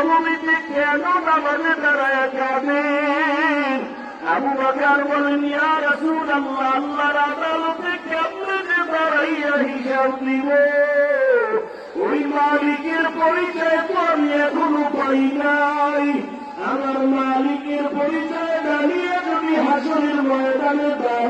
নবী কেন নামাজে দাঁড়ায় যাবেন আবু বকর বলেন ইয়া রাসূলুল্লাহ আল্লাহর আদালতে কেমনে যে দাঁড়াইয়া হিসাব দিব ওই মালিকের পরিচয় তো আমি এখনও পাই নাই আমার মালিকের পরিচয় দাঁড়িয়ে যদি হাসনের ময়দানে দাঁড়াই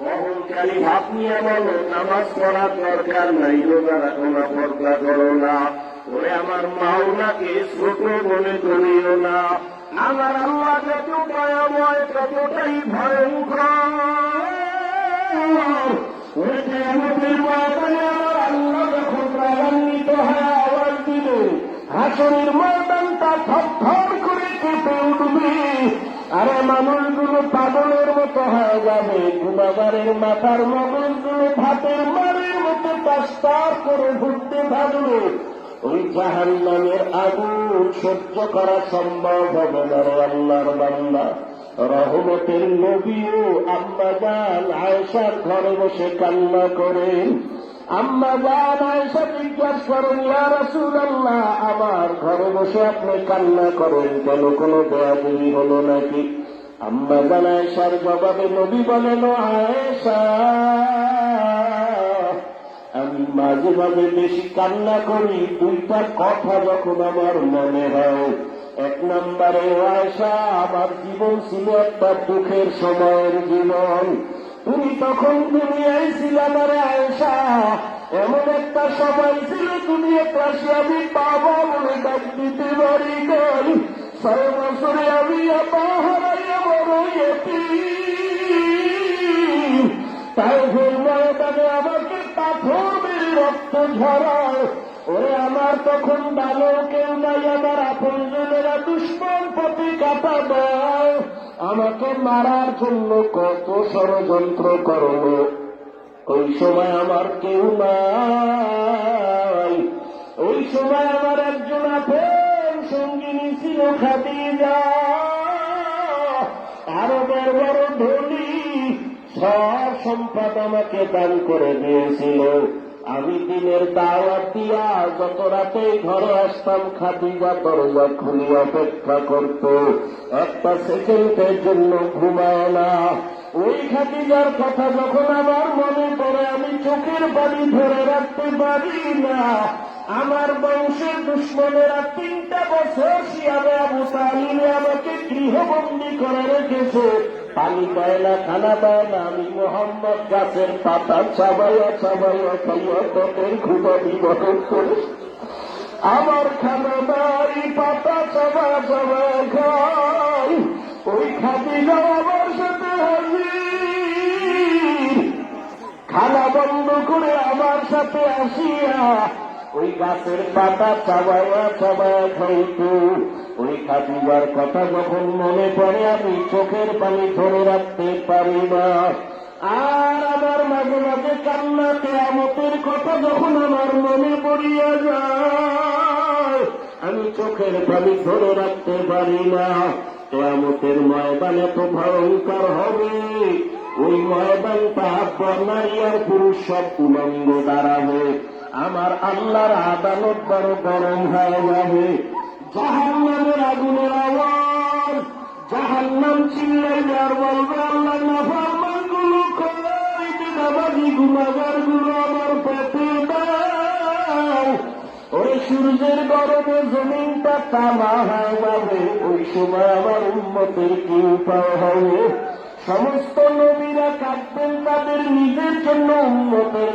অহংকারী ভাব নিয়ে বলো, নামাজ পড়ার দরকার নাই, রোজা রাখো না পর্দা করো না। ওরে আমার মাওলাকে ছোট মনে করিও না। আমার আল্লাহ যত ভয়াময় ততটাই ভয়ঙ্কর। ওরে কেয়ামতের ময়দানে আমার হাসনের ময়দানটা থর করে উঠবে আরে মানুষগুলো পাগলের মতো হয়ে যাবে। গুণাগারের মাথার মগজগুলো ভাতের মারের মতো পাস্তার করে ঘুরতে থাকবে ওই জাহান নামের আগুন সহ্য করা সম্ভব হবে না আল্লাহর বান্দা। রহমতের নবীও আম্মা যান আয়সার ঘরে বসে কান্না করেন। আম্মা যান আয়সা জিজ্ঞাসা করেন আমার ঘরে বসে আপনি কান্না করেন কেন? কোনো বেয়াদবি হলো নাকি? আম্মা যান আয়সার জবাবে নবী বলেন, "ও আয়েশা, আমি মাঝে মাঝে বেশি কান্না করি। দুইটা কথা যখন আমার মনে হয়, এক নম্বরে আয়সা আমার জীবন ছিল একটা দুঃখের সময়ের জীবন। তুমি তখন দুনিয়ায় ছিল আমার আয়সা এমন একটা সময় ছিল তুমি পাশে আমি পাবো বলে ডাক দিতে পারি গল ছয় বছরে আমি বড়। তাই ভুল ময়দানে আমাকে পাথর রক্ত ঝরায়। ওরে আমার তখন ভালো কেউ নাই, আমার আপনজনেরা দুশ্মন পথে কাটা আমাকে মারার জন্য কত ষড়যন্ত্র করল। ওই সময় আমার কেউ নাই। ওই সময় আমার একজন আপন সঙ্গিনী ছিল খাদিজা। আরবের বড় ধনী সব সম্পদ আমাকে দান করে দিয়েছিল। আমি দিনের দাওয়াত দিয়া যত রাতে ঘরে আসতাম, খাদিজা দরজা খুলি অপেক্ষা করত। একটা সেকেন্ডের জন্য ঘুমায় না। ওই খাদিজার কথা যখন আমার মনে পড়ে, আমি চোখের বাড়ি ধরে রাখতে পারি না। আমার বংশের দুশ্মনেরা তিনটা বছর শিয়াবে আবু তালিমে আমাকে গৃহবন্দী করে রেখেছে। পানি পায় না খানা পায় না আমি মোহাম্মদ গাছের পাতা চাবাইয়া চাবাইয়া খাইয়া ততের ঘুমা বিবরণ করে আমার খানা নাই, পাতা চাবা চাবা খাই ওই খাদিজা আমার সাথে হাজির। খানা বন্ধ করে আমার সাথে আসিয়া ওই গাছের পাতা চাবায়া চাবায়া খাইত ওই খাদিজার কথা যখন মনে পড়ে আমি চোখের পানি ধরে রাখতে পারি না আর আমার মাঝে মাঝে কান্না, কেয়ামতের কথা যখন আমার মনে পড়িয়া যায়, আমি চোখের পানি ধরে রাখতে পারি না। কেয়ামতের ময়দান এত ভয়ঙ্কর হবে। ওই ময়দানটা নারী আর পুরুষ সব উলঙ্গ দাঁড়াবে আমার আল্লাহর আদালত বড় গরম হয়ে যাবে। জাহান্নামের আগুনের আওয়াজ, জাহান্নাম চিল্লাইলে আর বলবে, আল্লাহ নাফারমানগুলো গুণাগারগুলো আমার দাও। ওই সূর্যের গরমে জমিনটা তামা হয়ে যাবে। ওই সময় আমার উন্মতের কি উপায় হবে? সমস্ত নবীরা কাঁদবেন, তাদের নিজের জন্য উন্নতের